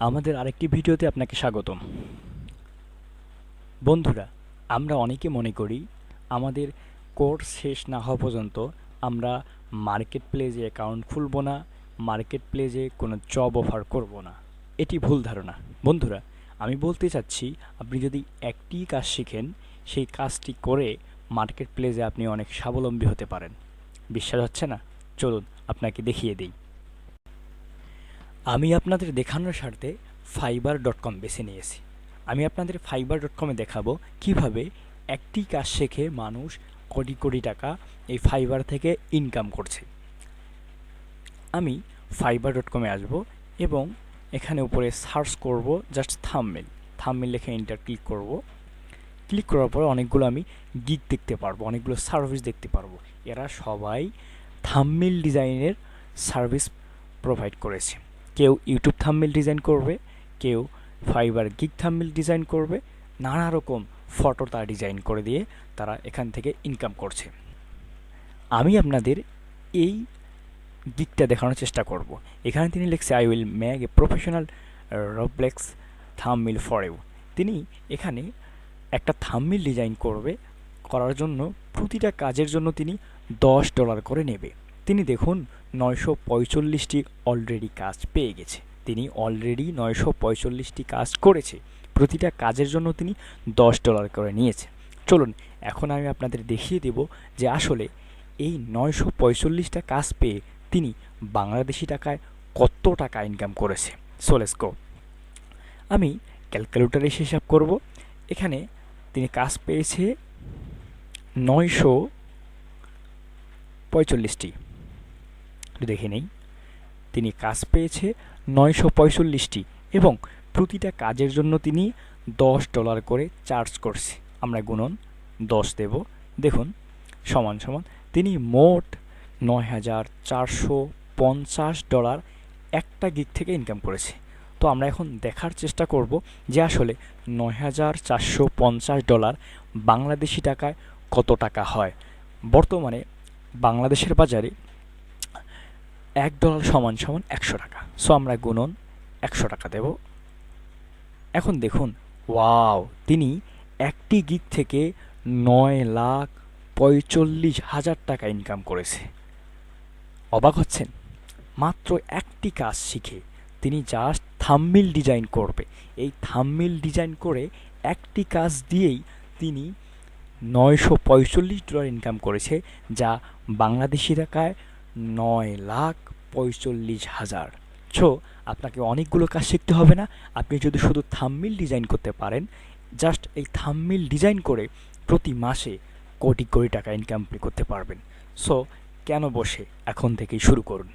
আমাদের আরেকটি ভিডিওতে আপনাকে স্বাগতম। বন্ধুরা, আমরা অনেকে মনে করি আমাদের কোর্স শেষ না হওয়া পর্যন্ত আমরা মার্কেট প্লেসে অ্যাকাউন্ট খুলব না মার্কেট প্লেসে কোনো জব অফার করব না। এটি ভুল ধারণা। বন্ধুরা, আমি বলতে চাচ্ছি, আপনি যদি একটি কাজ শিখেন, সেই কাজটি করে মার্কেট প্লেসে আপনি অনেক স্বাবলম্বী হতে পারেন। বিশ্বাস হচ্ছে না? চলুন, আপনাকে দেখিয়ে দিই। আমি আপনাদের দেখানোর স্বার্থে ফাইবার ডট কম বেছে নিয়েছি। আমি আপনাদের ফাইবার ডট কমে দেখাবো কীভাবে একটি কাজ শেখে মানুষ কোটি কোটি টাকা এই ফাইবার থেকে ইনকাম করছে। আমি ফাইবার ডট কমে আসব এবং এখানে উপরে সার্চ করব জাস্ট থামমেল থামমেল লেখে এন্টার ক্লিক করব। ক্লিক করার পরে অনেকগুলো আমি গিগ দেখতে পারব, অনেকগুলো সার্ভিস দেখতে পারব। এরা সবাই থামমেল ডিজাইনের সার্ভিস প্রোভাইড করেছে। কেউ ইউটিউব থাম্বনেল ডিজাইন করবে, কেউ ফাইবার গিগ থাম্বনেল ডিজাইন করবে, নানা রকম ফটো তারা ডিজাইন করে দিয়ে তারা এখান থেকে ইনকাম করছে। আমি আপনাদের এই গিকটা দেখানোর চেষ্টা করব। এখানে তিনি লিখছে I will make a professional Roblox thumbnail for you তিনি এখানে একটা থামমিল ডিজাইন করবে, করার জন্য প্রতিটা কাজের জন্য তিনি দশ ডলার করে নেবে। তিনি দেখুন, নয়শো পঁয়তাল্লিশটি অলরেডি কাজ পেয়ে গেছে। তিনি অলরেডি নয়শো পঁয়তাল্লিশটি কাজ করেছে। প্রতিটা কাজের জন্য তিনি দশ ডলার করে নিয়েছে চলুন, এখন আমি আপনাদের দেখিয়ে দেব যে আসলে এই নয়শো পঁয়তাল্লিশটা কাজ পেয়ে তিনি বাংলাদেশি টাকায় কত টাকা ইনকাম করেছে। সোলেস গো আমি ক্যালকুলেটারে হিসাব করব। এখানে তিনি কাজ পেয়েছে নয়শো পঁয়তাল্লিশটি একটু দেখে নেই। তিনি কাজ পেয়েছে নয়শো পঁয়তাল্লিশটি এবং প্রতিটা কাজের জন্য তিনি দশ ডলার করে চার্জ করছে। আমরা গুণন দশ দেব। দেখুন, সমান সমান তিনি মোট নয় হাজার চারশো পঞ্চাশ ডলার একটা গিক থেকে ইনকাম করেছে। তো আমরা এখন দেখার চেষ্টা করব যে আসলে নয় হাজার চারশো পঞ্চাশ ডলার বাংলাদেশি টাকায় কত টাকা হয়। বর্তমানে বাংলাদেশের বাজারে এক ডলার সমান সমান একশো টাকা। সো আমরা গুণন একশো টাকা দেব। এখন দেখুন, ওয়াও, তিনি একটি গিক থেকে নয় লাখ পঁয়চল্লিশ হাজার টাকা ইনকাম করেছে। অবাক হচ্ছেন? মাত্র একটি কাজ শিখে তিনি জাস্ট থাম্মিল ডিজাইন করবে। এই থাম্মিল ডিজাইন করে একটি কাজ দিয়েই তিনি নয়শো পঁয়তাল্লিশ ডলার ইনকাম করেছে, যা বাংলাদেশি টাকায় নয় লাখ পঁয়তাল্লিশ হাজার। সো আপনাকে অনেকগুলো কাজ শিখতে হবে না। আপনি যদি শুধু থাম্মিল ডিজাইন করতে পারেন জাস্ট এই থাম্মিল ডিজাইন করে প্রতি মাসে কোটি কোটি টাকা ইনকাম করতে পারবেন। সো কেন বসে? এখন থেকেই শুরু করুন।